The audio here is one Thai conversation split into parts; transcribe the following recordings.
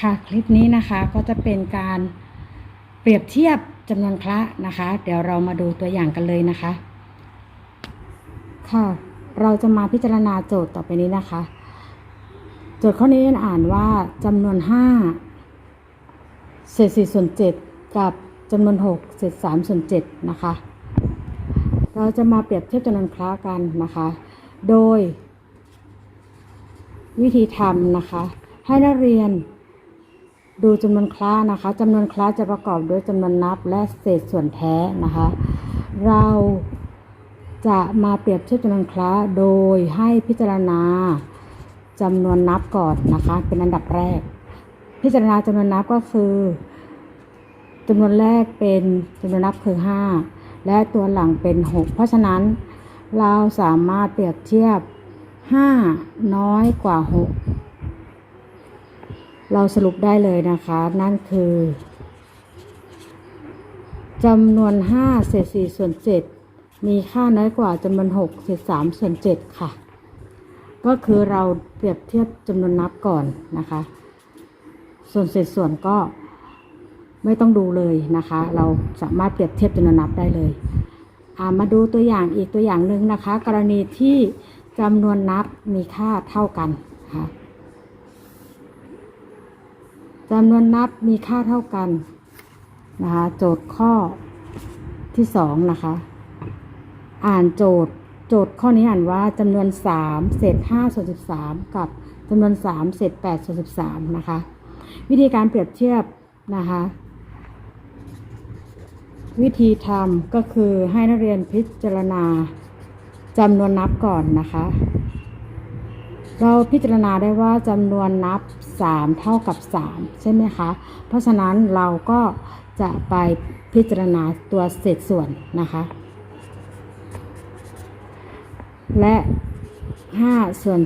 ค่ะคลิปนี้นะคะก็จะเป็นการเปรียบเทียบจำนวนคละนะคะ เดี๋ยวเรามาดูตัวอย่างกันเลยนะคะ ค่ะ เราจะมาพิจารณาโจทย์ต่อไปนี้นะคะ โจทย์ข้อนี้อ่านว่าจำนวน5เศษ4ส่วน7กับจำนวน6เศษ3ส่วน7นะคะ เราจะมาเปรียบเทียบจำนวนคละกันนะคะ โดย วิธีทำนะคะ ให้นักเรียน ดูจำนวนคล้านะคะจำนวนคล้าจะประกอบด้วยจำนวนนับและเศษส่วนแท้นะคะ เราจะมาเปรียบเทียบจำนวนคล้าโดยให้พิจารณาจำนวนนับก่อนนะคะ เป็นอันดับแรก พิจารณาจำนวนนับก็คือจำนวนแรกเป็นจำนวนนับคือ 5 และตัวหลังเป็น 6 เพราะฉะนั้นเราสามารถเปรียบเทียบ 5 น้อยกว่า 6 เราสรุปได้เลยนะคะ นั่นคือจำนวน 5 เศษ 4 ส่วน 7 มีค่าน้อยกว่าจำนวน 6 เศษ 3 ส่วน 7 ค่ะ ก็คือเราเปรียบเทียบจำนวนนับก่อนนะคะ ส่วนเศษส่วนก็ไม่ต้องดูเลยนะคะ เราสามารถเปรียบเทียบจำนวนนับได้เลยามาดูตัวอย่างอีกตัวอย่างหนึ่งนะคะ กรณีที่จำนวนนับมีค่าเท่ากันนะคะ จำนวนนับมีค่าเท่ากันนะคะโจทย์ข้อที่สองนะคะ อ่านโจทย์โจทย์ข้อนี้อ่านว่าจำนวน3เศษ5ส่วน13กับจำนวน3เศษ8ส่วน13นะคะ วิธีการเปรียบเทียบนะคะวิธีทำก็คือให้นักเรียนพิจารณาจำนวนนับก่อนนะคะ เราพิจารณาได้ว่าจำนวนนับ 3 เท่ากับ 3 ใช่ไหมคะ เพราะฉะนั้นเราก็จะไปพิจารณาตัวเศษส่วนนะคะ และ 5 ส่วน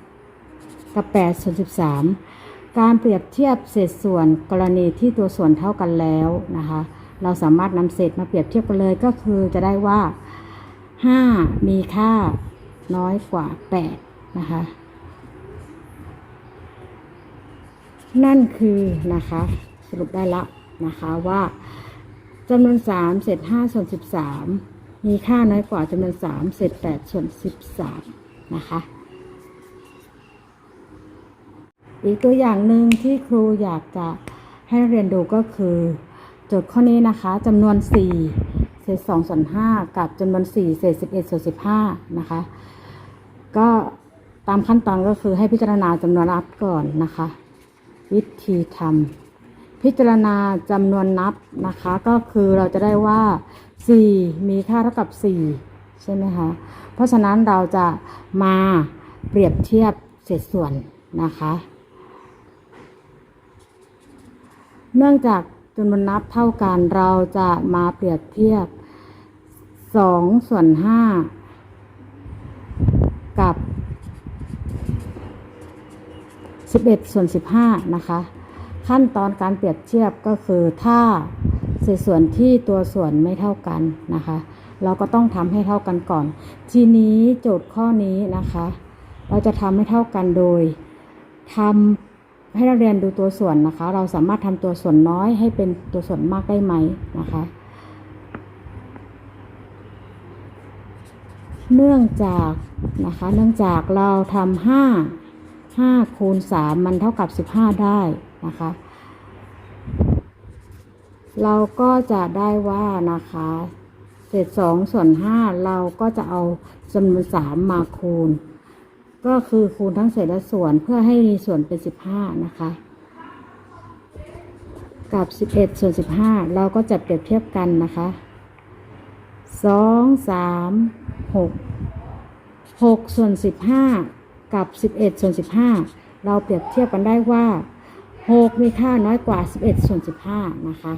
13 กับ 8 ส่วน 13 การเปรียบเทียบเศษส่วนกรณีที่ตัวส่วนเท่ากันแล้วนะคะ เราสามารถนำเศษมาเปรียบเทียบกันเลยก็คือจะได้ว่า 5 มีค่าน้อยกว่า 8 นะคะ นั่นคือนะคะสรุปได้ละนะคะว่าจำนวน 3 เศษ5ส่วน 13 มีค่าน้อยกว่าจำนวน 3 เศษ8ส่วน 13 นะคะ อีกตัวอย่างหนึ่งที่ครูอยากจะให้เรียนดูก็คือโจทย์ข้อนี้นะคะจำนวน 4 เศษ2ส่วน5กับจำนวน 4 เศษ11ส่วน15 นะคะ ก็ตามขั้นตอนก็คือให้พิจารณาจำนวนนับก่อนนะคะ วิธีทำพิจารณาจำนวนนับนะคะ ก็คือเราจะได้ว่า 4 มีค่าเท่ากับ 4 ใช่ไหมคะ เพราะฉะนั้นเราจะมาเปรียบเทียบเศษส่วนนะคะ เนื่องจากจำนวนนับเท่ากันเราจะมาเปรียบเทียบ2ส่วน5กับ 11 ส่วน 15 นะคะ ขั้นตอนการเปรียบเทียบก็คือถ้าเศษส่วนที่ตัวส่วนไม่เท่ากันนะคะ เราก็ต้องทำให้เท่ากันก่อน ทีนี้โจทย์ข้อนี้นะคะ เราจะทำให้เท่ากันโดยทำให้นักเรียนดูตัวส่วนนะคะ เราสามารถทำตัวส่วนน้อยให้เป็นตัวส่วนมากได้ไหมนะคะ เนื่องจากนะคะ เนื่องจากเราทำห้า ห้าคูณสามมันเท่ากับสิบห้าได้นะคะ เราก็จะได้ว่านะคะเศษสองส่วนห้าเราก็จะเอาจำนวนสามมาคูณ ก็คือคูณทั้งเศษและส่วนเพื่อให้มีส่วนเป็นสิบห้านะคะ กับสิบเอ็ดส่วนสิบห้าเราก็จะเปรียบเทียบกันนะคะสองสามหกหกส่วนสิบห้า กับสิบเอ็ดส่วนสิบห้าเราเปรียบเทียบกันได้ว่าหกมีค่าน้อยกว่าสิบเอ็ดส่วนสิบห้านะคะ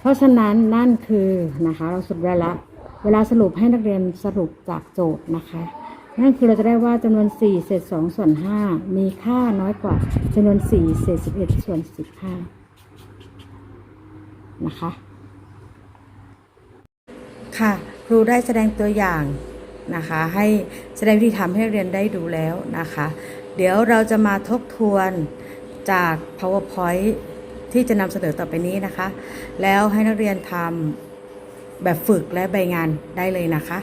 เพราะฉะนั้นนั่นคือนะคะ เราสรุปได้ละ เวลาสรุปให้นักเรียนสรุปจากโจทย์นะคะ นั่นคือเราจะได้ว่าจำนวน 4 เศษ 2 ส่วน 5 มีค่าน้อยกว่าจำนวน 4 เศษ 11 ส่วน 15 นะคะ ค่ะ ครูได้แสดงตัวอย่าง นะคะ ให้แสดงวิธีทำให้เรียนได้ดูแล้วนะคะ เดี๋ยวเราจะมาทบทวนจาก powerpoint ที่จะนำเสนอต่อไปนี้นะคะ แล้วให้นักเรียนทำแบบฝึกและใบงานได้เลยนะคะ